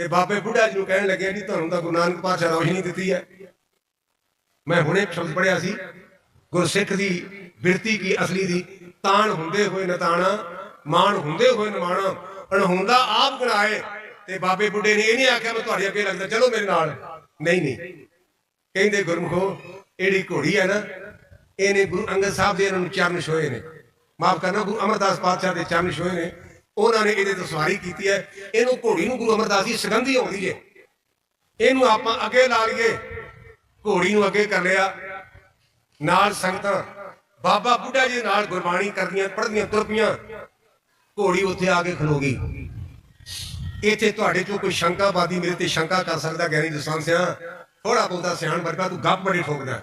ਤੇ ਬਾਬੇ ਬੁੱਢਾ ਜੀ ਨੂੰ ਕਹਿਣ ਲੱਗੇ ਜੀ ਤੁਹਾਨੂੰ ਤਾਂ ਗੁਰੂ ਨਾਨਕ ਪਾਤਸ਼ਾਹ ਰੋਸ਼ਨੀ ਦਿੱਤੀ ਹੈ। ਮੈਂ ਹੁਣੇ ਸ਼ਬਦ ਪੜਿਆ ਸੀ ਗੁਰਸਿੱਖ ਦੀ ਬਿਰਤੀ ਕੀ ਅਸਲੀ ਦੀ? ਤਾਣ ਹੁੰਦੇ ਹੋਏ ਨਤਾਣਾ, ਮਾਣ ਹੁੰਦੇ ਹੋਏ ਨਿਮਾਣਾ, ਅਣਹੁੰਦਾ ਆਪ ਗਣਾਏ। ਤੇ ਬਾਬੇ ਬੁੱਢੇ ਨੇ ਇਹ ਨਹੀਂ ਆਖਿਆ, ਮੈਂ ਤੁਹਾਡੇ ਅੱਗੇ ਲੱਗਦਾ, ਚਲੋ ਮੇਰੇ ਨਾਲ। ਨਹੀਂ ਨਹੀਂ। ਕਹਿੰਦੇ ਗੁਰਮਖੋ ਇਹੜੀ ਘੋੜੀ ਹੈ ਨਾ, ਇਹਨੇ ਗੁਰੂ ਅੰਗਦ ਸਾਹਿਬ ਦੇ ਇਹਨਾਂ ਨੂੰ ਚਰਨ ਛੋਏ ਨੇ। ਮਾਫ ਕਰਨਾ, ਗੁਰੂ ਅਮਰਦਾਸ ਪਾਤਸ਼ਾਹ ਦੇ ਚਰਨ ਛੋਏ ਨੇ। ਉਹਨਾਂ ਨੇ ਇਹਦੇ ਤੋਂ ਸਵਾਰੀ ਕੀਤੀ ਹੈ। ਇਹਨੂੰ ਘੋੜੀ ਨੂੰ ਗੁਰੂ ਅਮਰਦਾਸ ਦੀ ਸੁਗੰਧੀ ਆਉਂਦੀ ਹੈ ਇਹਨੂੰ ਆਪਾਂ ਅੱਗੇ ਲਾ ਲਈਏ। ਘੋੜੀ ਨੂੰ ਅੱਗੇ ਕਰ ਲਿਆ। ਨਾਲ ਸੰਗਤਾਂ, ਬਾਬਾ ਬੁੱਢਾ ਜੀ ਨਾਲ ਗੁਰਬਾਣੀ ਕਰਦੀਆਂ, ਪੜ੍ਹਦੀਆਂ ਤੁਰ ਪਈਆਂ ਘੋੜੀ ਉੱਥੇ ਆ ਕੇ ਖਲੋ ਗਈ। ਇੱਥੇ ਤੁਹਾਡੇ ਚੋਂ ਕੋਈ ਸ਼ੰਕਾਵਾਦੀ ਮੇਰੇ ਤੇ ਸ਼ੰਕਾ ਕਰ ਸਕਦਾ, ਗਿਆਨੀ ਜਸਵੰਤ ਸਿਆ ਥੋੜਾ ਬੋਲਦਾ ਸਿਆਣ ਵਰਗਾ ਤੂੰ ਗੱਪ ਬੜੀ ਠੋਕਦਾ।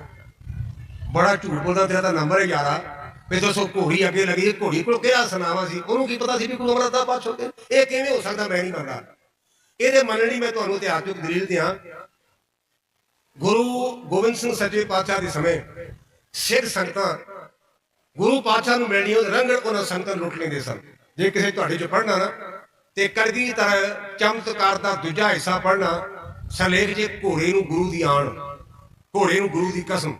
ਬੜਾ ਝੂਠ ਬੋਲਦਾ, ਤੇਰਾ ਤਾਂ ਨੰਬਰ ਹੈ ਯਾਰਾ ਵੀ ਦੱਸੋ ਘੋੜੀ ਅੱਗੇ ਲੱਗੀ ਘੋੜੀ ਕੋਲ ਕਿਹੜਾ ਸੁਨਾਵਾ ਸੀ? ਉਹਨੂੰ ਕੀ ਪਤਾ ਸੀ ਵੀ ਗੁਰੂ ਅਮਰਦਾਸ ਪਾਤਸ਼ਾਹ ਦੇ ਇਹ ਕਿਵੇਂ ਹੋ ਸਕਦਾ ਮੈਂ ਨਹੀਂ ਮੰਨਦਾ। ਇਹਦੇ ਮੰਨਣ ਲਈ ਮੈਂ ਤੁਹਾਨੂੰ ਇਤਿਹਾਸਕ ਦਲੀਲ ਦਿਆਂ। ਗੁਰੂ ਗੋਬਿੰਦ ਸਿੰਘ ਸੱਚੇ ਪਾਤਸ਼ਾਹ ਦੇ ਸਮੇਂ ਸਿੱਖ ਸੰਗਤਾਂ ਗੁਰੂ ਪਾਤਸ਼ਾਹ ਨੂੰ ਮਿਲਣੀ ਉਹ ਰੰਗੜ ਉਹਨਾਂ ਸੰਗਤਾਂ ਨੂੰ ਲੁੱਟ ਲੈਂਦੇ ਸਨ। ਜੇ ਕਿਸੇ ਤੁਹਾਡੇ ਚੋਂ ਪੜਨਾ ਨਾ, ਤੇ ਕਲਗੀ ਤਰ੍ਹਾਂ ਚਮਤਕਾਰ ਦਾ ਦੂਜਾ ਹਿੱਸਾ ਪੜਨਾ ਸਲੇਖ ਜੇ ਘੋੜੇ ਨੂੰ ਗੁਰੂ ਦੀ ਆਣ, ਘੋੜੇ ਨੂੰ ਗੁਰੂ ਦੀ ਕਸਮ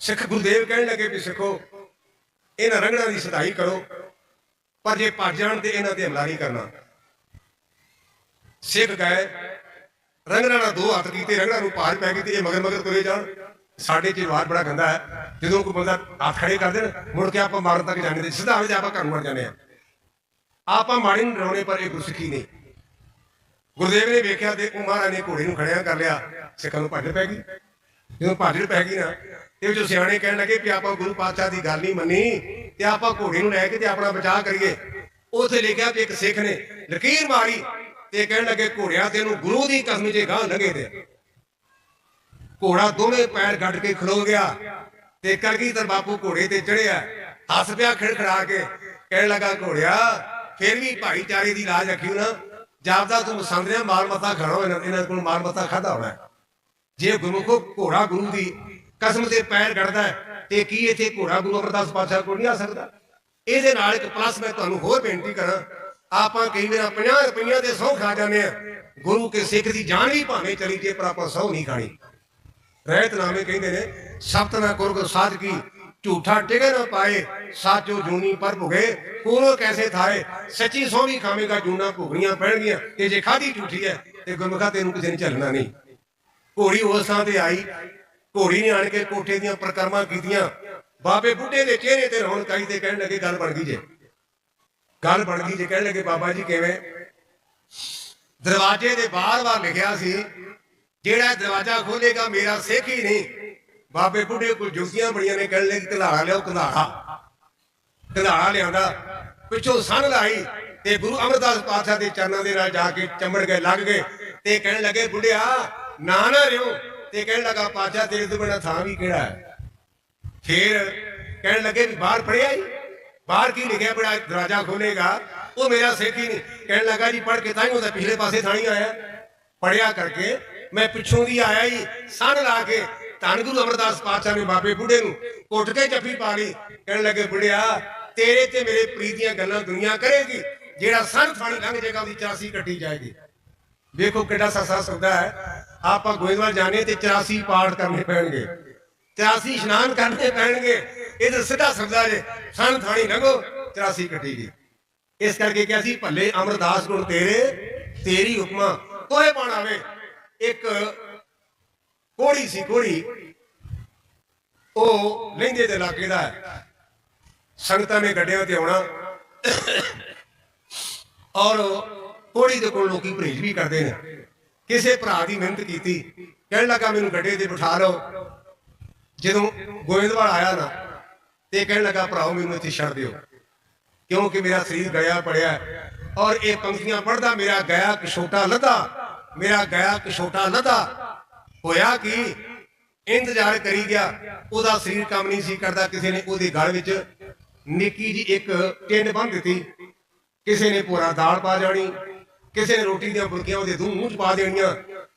ਸਿੱਖ ਗੁਰਦੇਵ ਕਹਿਣ ਲੱਗੇ ਵੀ ਸਿੱਖੋ, ਇਹਨਾਂ ਰੰਗਣਾ ਦੀ ਸਦਾਈ ਕਰੋ, ਪਰ ਜੇ ਭੱਜ ਜਾਣ ਤੇ ਇਹਨਾਂ ਤੇ ਹਮਲਾ ਨਹੀਂ ਕਰਨਾ। ਸਿੱਖ ਗਏ ਰੰਗਣਾ ਨਾਲ ਦੋ ਹੱਥ ਕੀਤੇ ਰੰਗਣਾ ਨੂੰ ਪਾਰ ਪੈ ਗਈ ਤੇ ਇਹ ਮਗਰ ਮਗਰ ਤੁਰੇ ਜਾਣ। ਸਾਡੇ ਚ ਰਿਵਾਜ ਬੜਾ ਗੰਦਾ ਹੈ, ਜਦੋਂ ਕੋਈ ਬੰਦਾ ਹੱਥ ਖੜੇ ਕਰ ਦੇਣ, ਮੁੜ ਕੇ ਆਪਾਂ ਮਾਰਨ ਤੱਕ ਜਾਂਦੇ ਤੇ ਸਿੱਧਾ ਆਵੇ ਆਪਾਂ ਘਰ ਨੂੰ ਵੜ ਜਾਂਦੇ ਆ ਆਪਾਂ ਮਾੜੀ ਨੂੰ ਡਰਾਉਣੇ, ਪਰ ਇਹ ਗੁਰਸਿੱਖੀ ਨਹੀਂ। ਗੁਰਦੇਵ ਨੇ ਵੇਖਿਆ ਤੇ ਉਹ ਮਹਾਰਾਜ ਨੇ ਘੋੜੇ ਨੂੰ ਖੜਿਆ ਕਰ ਲਿਆ, ਸਿੱਖਾਂ ਨੂੰ ਭੱਜ ਪੈ ਗਈ। ਜਦੋਂ ਭੱਜ ਪੈ ਗਈ ਨਾ, ਤੇ ਉਹ ਸਿਆਣੇ ਕਹਿਣ ਲੱਗੇ ਕਿ ਆਪਾਂ ਗੁਰੂ ਪਾਤਸ਼ਾਹ ਦੀ ਗੱਲ ਨਹੀਂ ਮੰਨੀ, ਤੇ ਆਪਾਂ ਘੋੜੇ ਨੂੰ ਲੈ ਕੇ ਤੇ ਆਪਣਾ ਬਚਾਅ ਕਰੀਏ। ਉਥੇ ਲਿਖਿਆ ਵੀ ਇੱਕ ਸਿੱਖ ਨੇ ਲਕੀਰ ਮਾਰੀ ਤੇ ਕਹਿਣ ਲੱਗੇ, ਘੋੜਿਆ ਤੇ ਇਹਨੂੰ ਗੁਰੂ ਦੀ ਕਸਮ 'ਚ ਗਾਂ ਲੰਘੇ ਤੇ। ਘੋੜਾ ਦੋਵੇਂ ਪੈਰ ਗੱਡ ਕੇ ਖਲੋ ਗਿਆ ਤੇ ਕਲਗੀਧਰ ਬਾਪੂ ਘੋੜੇ ਤੇ ਚੜਿਆ ਹੱਸ ਪਿਆ ਖੜਖੜਾ ਕੇ, ਕਹਿਣ ਲੱਗਾ, ਘੋੜਿਆ, ਫਿਰ ਵੀ ਭਾਈਚਾਰੇ ਦੀ ਲਾਜ ਰੱਖਿਓ ਨਾ। ਜਾਪਦਾ ਤੂੰ ਸੰਦਰਿਆ ਮਾਰ ਮੱਥਾ ਖਾਣਾ, ਇਹਨਾਂ ਇਹਨਾਂ ਕੋਲ ਮਾਰ ਮੱਥਾ ਖਾਦਾ ਹੋਣਾ। ਹੈ। ਜੇ ਗੁਰਮੁਖੋ ਘੋੜਾ ਗੁਰੂ ਦੀ ਕਸਮ ਤੇ ਪੈਰ ਗੜਦਾ ਤੇ ਕੀ ਇੱਥੇ ਘੋੜਾ ਗੁਰੂ ਅਮਰਦਾਸ ਪਾਤਸ਼ਾਹ ਕੋਲ ਨਹੀਂ ਆ ਸਕਦਾ? ਇਹਦੇ ਨਾਲ ਇੱਕ ਪਲੱਸ ਮੈਂ ਤੁਹਾਨੂੰ ਹੋਰ ਬੇਨਤੀ ਕਰਾਂ, ਆਪਾਂ ਕਈ ਵਾਰ 50 ਰੁਪਈਆ ਦੇ ਸੌ ਖਾ ਜਾਂਦੇ ਆ ਗੁਰੂ ਕੇ ਸਿੱਖ ਦੀ ਜਾਨ ਵੀ ਭਾਵੇਂ ਚਲੀ ਜੇ ਪਰ ਆਪਾਂ ਸੌ ਨਹੀਂ ਖਾਣੀ। ਰਹਿਤ ਨਾਮੇ ਕਹਿੰਦੇ ਨੇ ਸਬਤ ਨਾ ਕੁਰਗ ਸਾਧ ਕੀ, ਝੂਠਾ ਟਿਕੇ ਨਾ ਪਾਏ, ਸਾਚੋ ਜੂਨੀ ਪਰ ਭੁਗੇ ਕੂਰੋ ਕੈਸੇ ਥਾਏ, ਸੱਚੀ ਸੌ ਵੀ ਖਾਵੇਗਾ, ਜੂਨਾ ਭੁਗਣੀਆਂ ਪੈਣਗੀਆਂ, ਤੇ ਜੇ ਖਾਦੀ ਝੂਠੀ ਹੈ, ਤੇ ਗੁਰਮੁਖਾ ਤੈਨੂੰ ਕਿਸੇ ਨੇ ਚੱਲਣਾ ਨਹੀਂ। ਘੋੜੀ ਉਸ ਥਾਂ ਤੇ ਆਈ। ਘੋੜੀ ਨੇ ਆਣ ਕੇ ਕੋਠੇ ਦੀਆਂ ਪ੍ਰਕਰਮਾਂ ਕੀਤੀਆਂ। ਬਾਬੇ ਬੁੱਢੇ ਦੇ ਚਿਹਰੇ ਤੇ ਰੌਣਕ ਆਈ ਤੇ ਕਹਿਣ ਲੱਗੇ, ਗੱਲ ਬਣ ਗਈ ਜੇ। ਗੱਲ ਬਣ ਗਈ ਜੇ। ਕਹਿਣ ਲੱਗੇ, ਬਾਬਾ ਜੀ ਕਿਵੇਂ? ਦਰਵਾਜ਼ੇ ਦੇ ਬਾਹਰ-ਬਾਹਰ ਲਿਖਿਆ ਸੀ, ਜਿਹੜਾ ਦਰਵਾਜ਼ਾ ਖੋਲੇਗਾ, ਮੇਰਾ ਸਿੱਖ ਹੀ ਨਹੀਂ। ਬਾਬੇ ਬੁੱਢੇ ਕੋਲ ਜੁਗੀਆਂ ਬੜੀਆਂ ਨੇ ਕਹਿਣ ਲੱਗੇ ਕੰਧਾੜਾ ਲਿਆਓ ਕੰਧਾੜਾ ਕੰਧਾੜਾ ਲਿਆਂਦਾ ਪਿੱਛੋਂ ਸੰਨ ਲਾਈ ਤੇ ਗੁਰੂ ਅਮਰਦਾਸ ਪਾਤਸ਼ਾਹ ਦੇ ਚਰਨਾਂ ਦੇ ਨਾਲ ਜਾ ਕੇ ਚੰਬੜ ਗਏ, ਲੱਗ ਗਏ ਤੇ ਕਹਿਣ ਲੱਗੇ, ਬੁੱਢਿਆ ਨਾ ਨਾ ਰਿਓ। ਤੇ ਕਹਿਣ ਲੱਗਾ, ਪਾਤਸ਼ਾਹ, ਤੇਰੇ ਤੋਂ ਬਿਨਾ ਥਾਂ ਵੀ ਕਿਹੜਾ ਹੈ? ਫਿਰ ਕਹਿਣ ਲੱਗੇ ਵੀ, ਬਾਹਰ ਪੜਿਆ ਹੀ ਬਾਹਰ ਕੀ ਲਿਖਿਆ ਬੜਾ ਦਰਵਾਜ਼ਾ ਖੋਲੇਗਾ। ਉਹ ਮੇਰਾ ਸਿੱਖ ਹੀ ਨਹੀਂ। ਕਹਿਣ ਲੱਗਾ, ਜੀ ਪੜ ਕੇ ਤਾਂ ਹੀ ਉਹਦਾ ਪਿਛਲੇ ਪਾਸੇ ਥਾਣੀ ਆਇਆ। ਪੜਿਆ ਕਰਕੇ ਮੈਂ ਪਿੱਛੋਂ ਦੀ ਆਇਆ ਹੀ ਸਣ ਲਾ ਕੇ ਧੰਨ ਗੁਰੂ ਅਮਰਦਾਸ ਪਾਤਸ਼ਾਹ ਨੇ ਬਾਬੇ ਬੁੱਢੇ ਨੂੰ ਕੁੱਟ ਕੇ ਜੱਫੀ ਪਾ ਲਈ। ਕਹਿਣ ਲੱਗੇ ਬੁੜਿਆ ਤੇਰੇ ਤੇ ਮੇਰੇ ਪ੍ਰੀਤ ਦੀਆਂ ਗੱਲਾਂ ਦੁਨੀਆ ਕਰੇਗੀ। ਜਿਹੜਾ ਸਣ ਥਾਣੀ ਲੰਘ ਜਾਏਗਾ, ਉਹਦੀ 84 ਕੱਟੀ ਜਾਏਗੀ। ਵੇਖੋ ਕਿੱਡਾ ਸਸਾ ਸੌਦਾ ਹੈ। ਆਪਾਂ ਗੋਇੰਦਵਾਲ ਜਾਣੇ ਤੇ 84 ਪਾਠ ਕਰਨੇ ਪੈਣਗੇ। 84 ਇਸ਼ਨਾਨ ਕਰਨੇ ਪੈਣਗੇ। ਇਹ ਤਾਂ ਸਿੱਧਾ ਸੌਦਾ ਜੇ, ਸਣ ਥਾਣੀ ਲੰਘੋ 84 ਕੱਟੀ ਗਈ। ਇਸ ਕਰਕੇ ਕਿ ਅਸੀਂ ਭੱਲੇ ਅਮਰਦਾਸ ਗੁਣ ਤੇਰੇ, ਤੇਰੀ ਹੁਕਮਾ ਤੋਏ ਬਣਾਵੇ ਇੱਕ ਕੋੜੀ ਸੀ ਕੋੜੀ, ਉਹ ਲਹਿੰਦੇ ਦੇ ਇਲਾਕੇ ਦਾ ਹੈ। ਸੰਗਤਾਂ ਨੇ ਗੱਡਿਆਂ ਤੇ ਆਉਣਾ। ਔਰ ਕੋੜੀ ਦੇ ਕੋਲ ਲੋਕੀ ਪਰਹੇਜ ਵੀ ਕਰਦੇ ਨੇ। ਕਿਸੇ ਭਰਾ ਦੀ ਮਿਹਨਤ ਕੀਤੀ। ਕਹਿਣ ਲੱਗਾ, ਮੈਨੂੰ ਗੱਡੇ ਤੇ ਬਿਠਾ ਲਓ। ਜਦੋਂ ਗੋਇੰਦਵਾਲ ਆਇਆ ਨਾ, ਤੇ ਕਹਿਣ ਲੱਗਾ, ਭਰਾਓ, ਮੈਨੂੰ ਇੱਥੇ ਛੱਡ ਦਿਓ। ਕਿਉਂਕਿ ਮੇਰਾ ਸਰੀਰ ਗਿਆ ਪੜਿਆ ਔਰ ਇਹ ਪੰਕਤੀਆਂ ਪੜਦਾ ਮੇਰਾ ਗਿਆ ਕਛੋਟਾ ਲੱਦਾ, ਮੇਰਾ ਗਿਆ ਕਛੋਟਾ ਲੱਦਾ। ਹੋਇਆ ਕੀ? ਇੰਤਜ਼ਾਰ ਕਰੀ ਗਿਆ। ਉਹਦਾ ਸਰੀਰ ਕੰਮ ਨਹੀਂ ਸੀ ਕਰਦਾ। ਕਿਸੇ ਨੇ ਉਹਦੇ ਗਲ ਵਿੱਚ ਨਿੱਕੀ ਜੀ ਇੱਕ ਟਿੰਡ ਬੰਨ ਦਿੱਤੀ। ਕਿਸੇ ਨੇ ਪੂਰਾ ਦਾਲ ਪਾ ਜਾਣੀ। ਕਿਸੇ ਨੇ ਰੋਟੀ ਦੀਆਂ ਬੁਰਕੀਆਂ ਉਹਦੇ ਦੂੰ ਮੂੰਹ ਚ ਪਾ ਦੇਣੀਆਂ।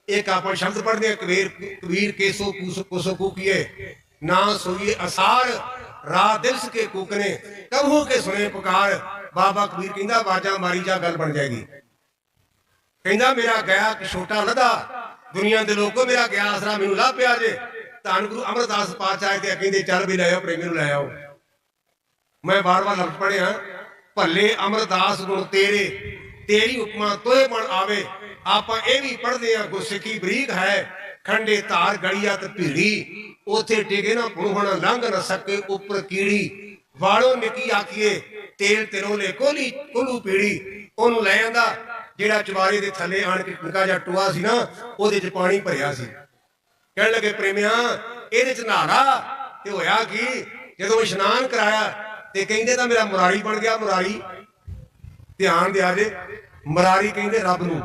ਇੱਕ ਆਪਾਂ ਸ਼ਬਦ ਪੜ੍ਹਦੇ ਆ ਕਬੀਰ ਕਬੀਰ ਕੇਸੋ ਕੁਸੋ ਕੂਕੀਏ। ਨਾ ਸੋਈਏ ਅਸਾਰ ਰਾਤ ਦਿਵਸ ਕੇ ਕੂਕਨੇ ਕਬਹੂ ਕੇ ਸੁਨੇ ਪੁਕਾਰ। ਬਾਬਾ ਕਬੀਰ ਕਹਿੰਦਾ, ਆਵਾਜ਼ਾਂ ਮਾਰੀ ਜਾ ਗੱਲ ਬਣ ਜਾਏਗੀ। ਕਹਿੰਦਾ, ਮੇਰਾ ਗਿਆ ਛੋਟਾ ਲਦਾ। ਦੁਨੀਆ ਦੇ ਲੋਕੋ ਮੇਰਾ ਗਿਆ ਆਸਰਾ ਮੈਨੂੰ ਲੱਭ ਪਿਆ ਜੇ। ਧੰਨ ਗੁਰੂ ਅਮਰਦਾਸ ਪਾਤਸ਼ਾਹ ਤੇ ਕਹਿੰਦੇ, ਚੱਲ ਵੀ ਲੈ ਆਓ, ਪ੍ਰੇਮੀ ਨੂੰ ਲੈ ਆਓ। ਮੈਂ ਬਾਰ-ਬਾਰ ਲਫ਼ਜ਼ ਪੜਿਆ ਭੱਲੇ ਅਮਰਦਾਸ ਗੁਣ ਤੇਰੇ। ਤੇਰੀ ਉਪਮਾ ਤੋਏ ਬਣ ਆਵੇ। ਆਪਾਂ ਇਹ ਵੀ ਪੜਦੇ ਆ ਗੁਰਸਿੱਖੀ ਬਰੀਕ ਹੈ। ਖੰਡੇ ਧਾਰ ਗੜੀਆ ਤੇ ਭੀੜੀ। ਉਥੇ ਟਿਕੇ ਨਾ ਪੁਣਹਣਾ ਲੰਘ ਨਾ ਸਕੇ ਉੱਪਰ ਕੀੜੀ। ਵਾਲੋ ਨਿੱਕੀ ਆਖੀਏ, ਤੇਲ ਤੇਰੋਂ ਕੋਲੀ, ਕੋਲੂ ਪੀੜੀ। ਉਹਨੂੰ ਲੈ ਆਂਦਾ, ਜਿਹੜਾ ਚਵਾਰੇ ਦੇ ਥੱਲੇ ਆਣ ਕੇ ਨਿੱਕਾ ਜਿਹਾ ਟੂਆ ਸੀ ਨਾ, ਉਹਦੇ 'ਚ ਪਾਣੀ ਭਰਿਆ ਸੀ। ਕਹਿਣ ਲੱਗੇ, ਪ੍ਰੇਮਿਆ, ਇਹਦੇ 'ਚ ਨਹਾਰਾ। ਤੇ ਹੋਇਆ ਕੀ? ਜਦੋਂ ਇਸ਼ਨਾਨ ਕਰਾਇਆ, ਤੇ ਕਹਿੰਦੇ ਤਾਂ ਮੇਰਾ ਮੁਰਾਰੀ ਬਣ ਗਿਆ, ਮੁਰਾਰੀ। ਧਿਆਨ ਦਿਆ ਜੇ, ਮੁਰਾਰੀ ਕਹਿੰਦੇ ਰੱਬ ਨੂੰ।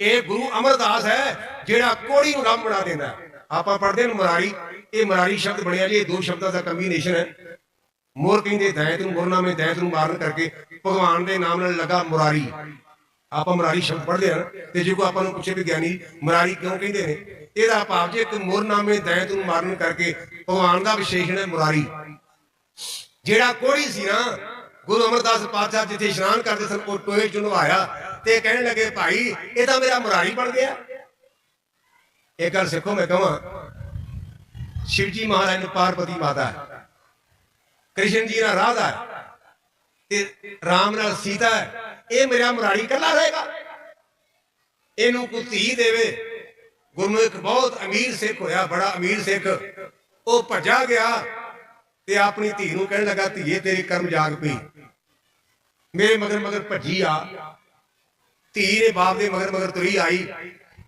ਇਹ ਗੁਰੂ ਅਮਰਦਾਸ ਹੈ, ਜਿਹੜਾ ਕੋੜੀ ਨੂੰ ਰੱਬ ਬਣਾ ਦਿੰਦਾ ਆਪਾਂ ਪੜ੍ਹਦੇ ਹਾਂ ਮੁਰਾਰੀ, ਇਹ ਮੁਰਾਰੀ ਸ਼ਬਦ ਬਣਿਆ ਜੀ, ਇਹ ਦੋ ਸ਼ਬਦਾਂ ਦਾ ਕੰਬੀਨੇਸ਼ਨ ਹੈ। ਮੋਰ ਕਹਿੰਦੇ, ਦੈਤ ਨੂੰ ਮੋਰਨਾ ਦੈਤ ਨੂੰ ਮਾਰਨ ਕਰਕੇ ਭਗਵਾਨ ਦੇ ਨਾਮ ਨਾਲ ਲੱਗਾ ਮੁਰਾਰੀ। ਆਪਾਂ ਮੁਰਾਰੀ ਸ਼ਬਦ ਪੜ੍ਹਦੇ ਹਾਂ ਤੇ ਜੇ ਕੋ ਆਪਾਂ ਨੂੰ ਪੁੱਛੇ ਵੀ ਗਿਆਨੀ ਮੁਰਾਰੀ ਕਿਉਂ ਕਹਿੰਦੇ ਨੇ? ਇਹਦਾ ਭਾਵ ਜੇ ਇੱਕ ਮੁਰਨਾਮੇ ਦੈਤ ਨੂੰ ਮਾਰਨ ਕਰਕੇ ਭਗਵਾਨ ਦਾ ਵਿਸ਼ੇਸ਼ਣ ਹੈ ਮੁਰਾਰੀ। ਜਿਹੜਾ ਕੋੜੀ ਸੀ ਨਾ ਗੁਰੂ ਅਮਰਦਾਸ ਪਾਤਸ਼ਾਹ ਜਿੱਥੇ ਇਸ਼ਨਾਨ ਕਰਦੇ ਸਨ, ਉਹ ਟੋਏ ਚ ਨਵਾਇਆ ਤੇ ਕਹਿਣ ਲੱਗੇ, ਭਾਈ, ਇਹ ਤਾਂ ਮੇਰਾ ਮੁਰਾਰੀ ਬਣ ਗਿਆ। ਇਹ ਗੱਲ ਸਿੱਖੋ, ਮੈਂ ਕਹਾਂ, ਸ਼ਿਵਜੀ ਮਹਾਰਾਜ ਨੂੰ ਪਾਰਵਤੀ ਮਾਤਾ ਕ੍ਰਿਸ਼ਨ ਜੀ ਨਾਲ ਰਾਧਾ ਤੇ ਰਾਮ ਨਾਲ ਸੀਤਾ ਹੈ, ਇਹ ਮੇਰਾ ਮੁਰਾਰੀ ਕੱਲਾ ਰਹੇਗਾ। ਇਹਨੂੰ ਕੋਈ ਧੀ ਦੇਵੇ ਗੁਰੂ ਇੱਕ ਬਹੁਤ ਅਮੀਰ ਸਿੱਖ ਹੋਇਆ, ਬੜਾ ਅਮੀਰ ਸਿੱਖ। ਉਹ ਭੱਜਾ ਗਿਆ ਤੇ ਆਪਣੀ ਧੀ ਨੂੰ ਕਹਿਣ ਲੱਗਾ, ਧੀਏ, ਤੇਰੀ ਕਰਮ ਜਾਗ ਪਈ। ਮੇਰੇ ਮਗਰ ਮਗਰ ਭੱਜੀ ਆ। ਧੀ ਦੇ ਬਾਪ ਦੇ ਮਗਰ ਮਗਰ ਤੁਰੀ ਆਈ।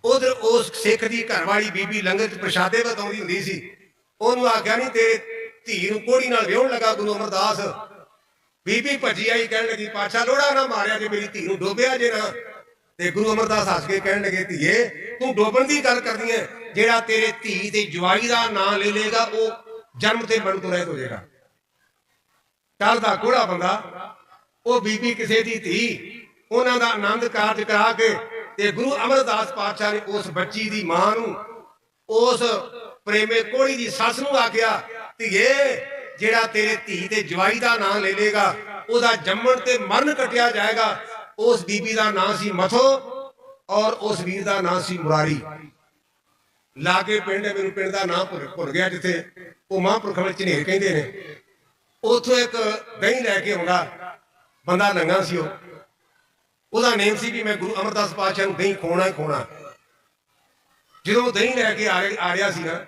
ਉਧਰ ਉਸ ਸਿੱਖ ਦੀ ਘਰਵਾਲੀ ਬੀਬੀ ਲੰਗਰ ਚ ਪ੍ਰਸ਼ਾਦੇ ਬਤਾਉਂਦੀ ਹੁੰਦੀ ਸੀ। ਉਹਨੂੰ ਆਖਿਆ, ਨਹੀਂ ਤੇਰੇ ਧੀ ਨੂੰ ਕੋੜੀ ਨਾਲ ਵਿਆਹਣ ਲੱਗਾ ਗੁਰੂ ਅਮਰਦਾਸ। ਬੀਬੀ ਭੱਜੀ ਆਈ, ਕਹਿਣ ਲੱਗੀ ਪਾਛਾ ਲੋੜਾ ਨਾ ਮਾਰਿਆ ਜੇ ਮੇਰੀ ਧੀ ਨੂੰ ਡੋਬਿਆ ਜੇ ਨਾ। ਤੇ ਗੁਰੂ ਅਮਰਦਾਸ ਹੱਸ ਕੇ ਕਹਿਣ ਲੱਗੇ, ਧੀਏ, ਤੂੰ ਡੋਬਣ ਦੀ ਗੱਲ ਕਰਦੀ ਹੈ ਜਿਹੜਾ ਤੇਰੇ ਧੀ ਤੇ ਜਵਾਈ ਦਾ ਨਾਂ ਲੈ ਲੇਗਾ ਉਹ ਜਨਮ ਤੇ ਮਰਨ ਤੋਂ ਰਹਿਤ ਹੋ ਜਾਏਗਾ। ਕੱਲ ਦਾ ਕੋੜਾ ਬੰਦਾ ਉਹ ਬੀਬੀ ਕਿਸੇ ਦੀ ਧੀ। ਉਹਨਾਂ ਦਾ ਆਨੰਦ ਕਾਰਜ ਕਰਾ ਕੇ ਤੇ ਗੁਰੂ ਅਮਰਦਾਸ ਪਾਤਸ਼ਾਹ ਨੇ ਉਸ ਬੱਚੀ ਦੀ ਮਾਂ ਨੂੰ ਉਸ ਪ੍ਰੇਮੇ ਕੋੜੀ ਦੀ ਸੱਸ ਨੂੰ ਆਖਿਆ ਧੀਏ ਜਿਹੜਾ ਤੇਰੇ ਧੀ ਤੇ ਜਵਾਈ ਦਾ ਨਾਂ ਲੈ ਲੇਗਾ ਉਹਦਾ ਜੰਮਣ ਤੇ ਮਰਨ ਕਟਿਆ ਜਾਏਗਾ। ਉਸ ਬੀਬੀ ਦਾ ਨਾਂ ਸੀ ਮਥੋ ਔਰ ਉਸ ਵੀਰ ਦਾ ਨਾਂ ਸੀ ਮੁਰਾਰੀ। ਲਾਗੇ ਪਿੰਡ ਹੈ, ਮੈਨੂੰ ਪਿੰਡ ਦਾ ਨਾਂ ਭੁੱਲ ਭੁੱਲ ਗਿਆ ਜਿੱਥੇ ਉਹ ਮਹਾਂਪੁਰਖ ਵਿੱਚ ਝਨੇਰ ਕਹਿੰਦੇ ਨੇ। ਉਥੋਂ ਇੱਕ ਦਹੀਂ ਲੈ ਕੇ ਆਉਂਦਾ। ਬੰਦਾ ਨੰਗਾ ਸੀ ਉਹ। ਉਹਦਾ ਨੇਮ ਸੀ ਕਿ ਮੈਂ ਗੁਰੂ ਅਮਰਦਾਸ ਪਾਤਸ਼ਾਹ ਨੂੰ ਦਹੀਂ ਖੋਣਾ ਹੀ ਖੋਣਾ ਜਦੋਂ ਦਹੀਂ ਲੈ ਕੇ ਆ ਰਿਹਾ- ਆ ਰਿਹਾ ਸੀ ਨਾ,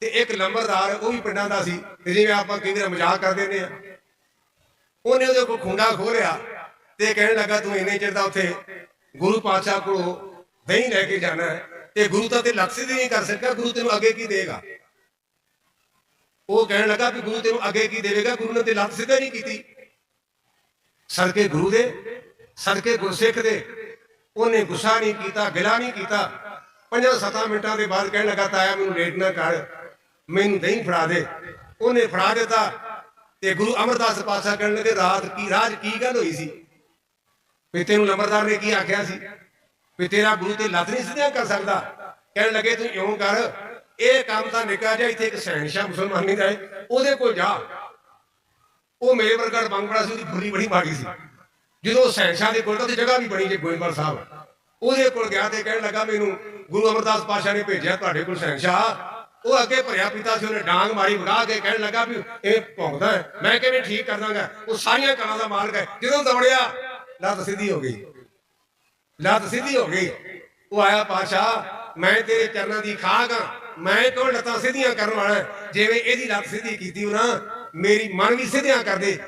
ਤੇ ਇੱਕ ਲੰਬਰਦਾਰ ਉਹ ਵੀ ਪਿੰਡਾਂ ਦਾ ਸੀ, ਤੇ ਜਿਵੇਂ ਆਪਾਂ ਕਈ ਵਾਰ ਮਜ਼ਾਕ ਕਰ ਦਿੰਦੇ ਆ। ਉਹਨੇ ਉਹਦੇ ਕੋਲ ਖੁੰਡਾ ਖੋਲਿਆ ਤੇ ਕਹਿਣ ਲੱਗਾ, ਤੂੰ ਇੰਨੇ ਚਿਰ ਦਾ ਉੱਥੇ ਗੁਰੂ ਪਾਤਸ਼ਾਹ ਕੋਲੋਂ ਦਹੀਂ ਲੈ ਕੇ ਜਾਣਾ ਹੈ ਤੇ ਗੁਰੂ ਤਾਂ ਤੇ ਲਕਸ਼ਿਤ ਹੀ ਨਹੀਂ ਕਰ ਸਕਦਾ, ਗੁਰੂ ਤੈਨੂੰ ਅੱਗੇ ਕੀ ਦੇਗਾ ਉਹ ਕਹਿਣ ਲੱਗਾ ਵੀ ਗੁਰੂ ਤੈਨੂੰ ਅੱਗੇ ਕੀ ਦੇਵੇਗਾ? ਗੁਰੂ ਨੇ ਤੇ ਲੱਤ ਸਿੱਧਾ ਨਹੀਂ ਕੀਤੀ। ਸਦਕੇ ਗੁਰੂ ਦੇ, ਸਦਕੇ ਗੁਰਸਿੱਖ ਦੇ। ਉਹਨੇ ਗੁੱਸਾ ਨਹੀਂ ਕੀਤਾ, ਗਿਲਾ ਨਹੀਂ ਕੀਤਾ। ਪੰਜਾਂ ਸੱਤਾਂ ਮਿੰਟਾਂ ਦੇ ਬਾਅਦ ਕਹਿਣ ਲੱਗਾ, ਤਾਇਆ ਮੈਨੂੰ ਲੇਟ ਨਾ ਕਰ, ਮੈਨੂੰ ਦਹੀਂ ਫੜਾ ਦੇ। ਉਹਨੇ ਫੜਾ ਦਿੱਤਾ ਤੇ ਗੁਰੂ ਅਮਰਦਾਸ ਪਾਤਸ਼ਾਹ ਕਹਿਣ ਲੱਗੇ, ਰਾਤ ਕੀ, ਰਾਜ ਕੀ ਗੱਲ ਹੋਈ ਸੀ? ਵੀ ਤੈਨੂੰ ਲੰਬਰਦਾਰ ਨੇ ਕੀ ਆਖਿਆ ਸੀ? ਵੀ ਤੇਰਾ ਗੁਰੂ ਤੇ ਲੱਤ ਨਹੀਂ ਸਿੱਧਿਆ ਕਰ ਸਕਦਾ। ਕਹਿਣ ਲੱਗੇ, ਤੂੰ ਇਉਂ ਕਰ, ਇਹ ਕੰਮ ਤਾਂ ਨਿਕਾ ਜਾ ਇੱਥੇ ਇੱਕ ਸੈਨਸ਼ਾ ਮੁਸਲਮਾਨੀ ਦਾ ਹੈ ਉਹਦੇ ਕੋਲ ਜਾ। ਉਹ ਮੇਰੇ ਵਰਗਾ ਬੰਗੜਾ ਸੀ, ਉਹਦੀ ਬੁਰੀ ਬੜੀ ਮਾੜੀ ਸੀ। ਜਦੋਂ ਸੈਨਸ਼ਾ ਦੇ ਕੋਲ, ਤਾਂ ਉਹਦੀ ਜਗ੍ਹਾ ਵੀ ਬਣੀ ਜੇ ਗੋਇੰਦਵਾਲ ਸਾਹਿਬ। ਉਹਦੇ ਕੋਲ ਗਿਆ ਤੇ ਕਹਿਣ ਲੱਗਾ, ਮੈਨੂੰ ਗੁਰੂ ਅਮਰਦਾਸ ਪਾਸ਼ਾ ਨੇ ਭੇਜਿਆ ਤੁਹਾਡੇ ਕੋਲ ਸੈਨਸ਼ਾ ਉਹ ਅੱਗੇ ਭਰਿਆ ਪੀਤਾ ਸੀ, ਉਹਨੇ ਡਾਂਗ ਮਾਰੀ ਵਗਾ ਕੇ ਕਹਿਣ ਲੱਗਾ ਵੀ ਇਹ ਭੌਂਕਦਾ ਮੈਂ ਕਿਵੇਂ ਠੀਕ ਕਰ ਦਾਂਗਾ ਉਹ ਸਾਰੀਆਂ ਕਲਾਂ ਦਾ ਮਾਲਕ ਹੈ। ਜਦੋਂ ਦੌੜਿਆ, ਲੱਤ ਸਿੱਧੀ ਹੋ ਗਈ। ਲੱਤ ਸਿੱਧੀ ਹੋ ਗਈ। ਉਹ ਆਇਆ ਪਾਸ਼ਾ ਮੈਂ ਤੇਰੇ ਚਰਨਾਂ ਦੀ ਖਾਕ ਮੈਂ ਕਿਉਂ ਲੱਤਾਂ ਸਿੱਧੀਆਂ ਕਰਨ ਵਾਲਾ ਜਿਵੇਂ ਇਹਦੀ ਲੱਤ ਸਿੱਧੀ ਕੀਤੀ ਉਹਨਾਂ ਮੇਰੀ ਮਨ ਵੀ ਸਿੱਧੀਆਂ ਕਰ ਦੇ